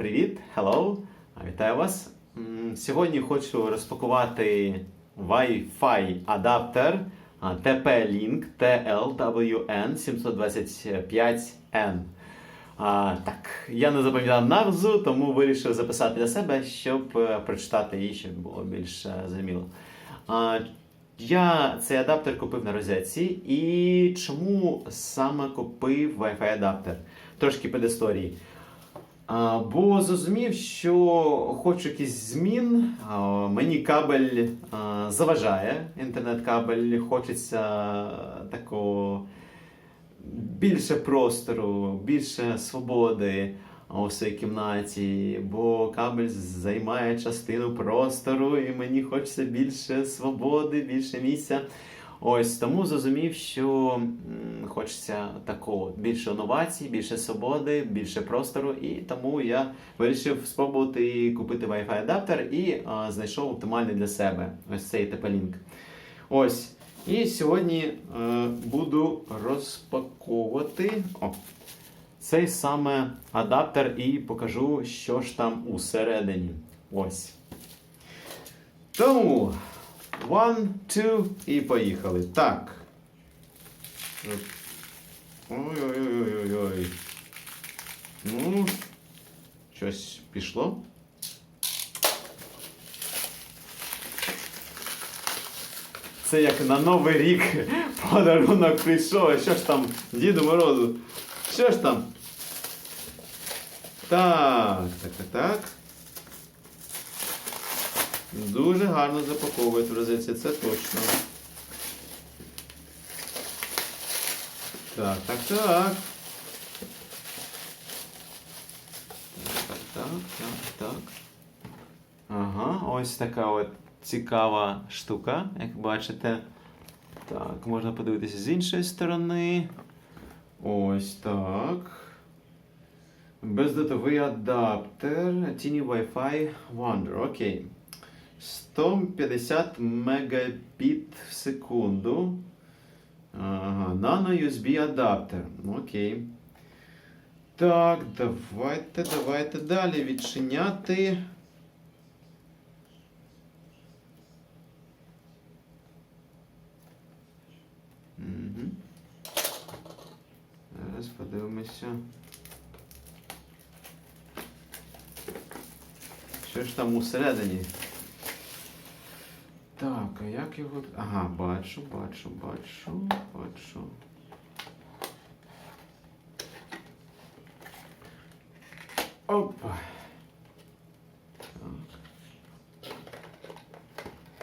привіт, hello, вітаю вас. Сьогодні хочу розпакувати Wi-Fi адаптер TP-Link TLWN725N. А, так, я не запам'ятав назву, тому вирішив записати для себе, щоб е, прочитати її, щоб було більш е, зрозуміло. Я цей адаптер купив на розетці. І чому саме купив Wi-Fi адаптер? Трошки предісторії. Бо зрозумів, що хочу якийсь змін. Мені кабель заважає, інтернет-кабель, хочеться такого більше простору, більше свободи у своїй кімнаті, бо кабель займає частину простору, і мені хочеться більше свободи, більше місця. Ось тому зрозумів, що хочеться такого більше інновацій, більше свободи, більше простору, і тому я вирішив спробувати купити Wi-Fi адаптер і а, знайшов оптимальний для себе ось цей TP-Link. Ось. І сьогодні е, буду розпаковувати о, цей саме адаптер і покажу, що ж там усередині. Ось. Тому one, two і поїхали. Так. Ой-ой-ой-ой-ой. Ну, щось пішло. Це як на Новий рік подарунок прийшов. Що ж там, Діду Морозу? Що ж там? Так, так, так, так. Дуже гарно запаковують в це точно. Так, так, так. Так, так, так, так. Ага, ось така от цікава штука, як бачите. Так, можна подивитися з іншої сторони. Ось так. Бездатовий адаптер Tiny Wi-Fi Wonder. Окей. 150 мегабіт в секунду. Ага, Nano USB адаптер. Окей. Так, давайте, давайте далі відчиняти. Угу. Зараз подивимося. Що ж там усередині? Так, а як його. Ага, бачу, бачу, бачу, бачу. Опа. Так.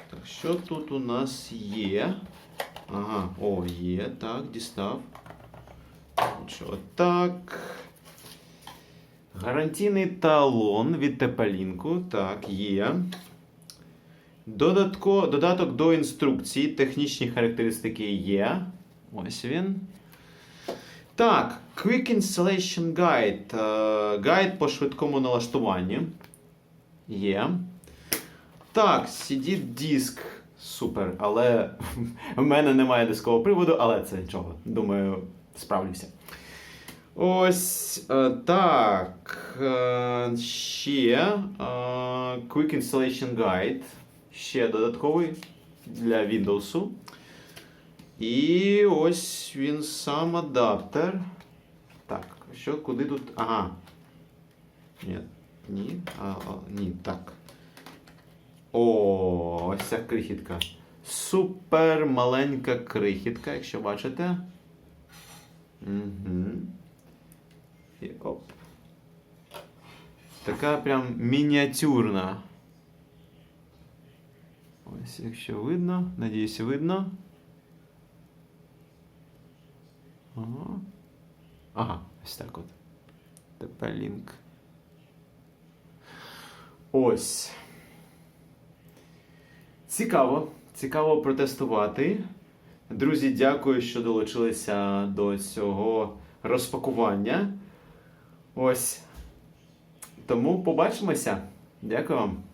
Так, що тут у нас є? Ага, о, є, так, дістав. Що так. Гарантійний талон від Тепалінку. Так, є. Додатко, додаток до інструкції. Технічні характеристики є. Ось він. Так, Quick Installation Guide. Е, Гайд по швидкому налаштуванню. Є. Так, CD-диск. Супер. Але в мене немає дискового приводу, але це нічого. Думаю, справлюся. Ось е, так. е, Ще Quick Installation Guide. Ще додатковий для Windows. І ось він сам адаптер. Так, що куди тут. Ага. Ні. Ні. А, а, ні, так. О, ось ця крихітка. Супер маленька крихітка, якщо бачите. Угу. І оп. Така прям мініатюрна. Ось, якщо видно, надіюся, видно. Ага. Ага, ось так от. Тепер лінк. Ось. Цікаво. Цікаво протестувати. Друзі, дякую, що долучилися до цього розпакування. Ось. Тому побачимося. Дякую вам.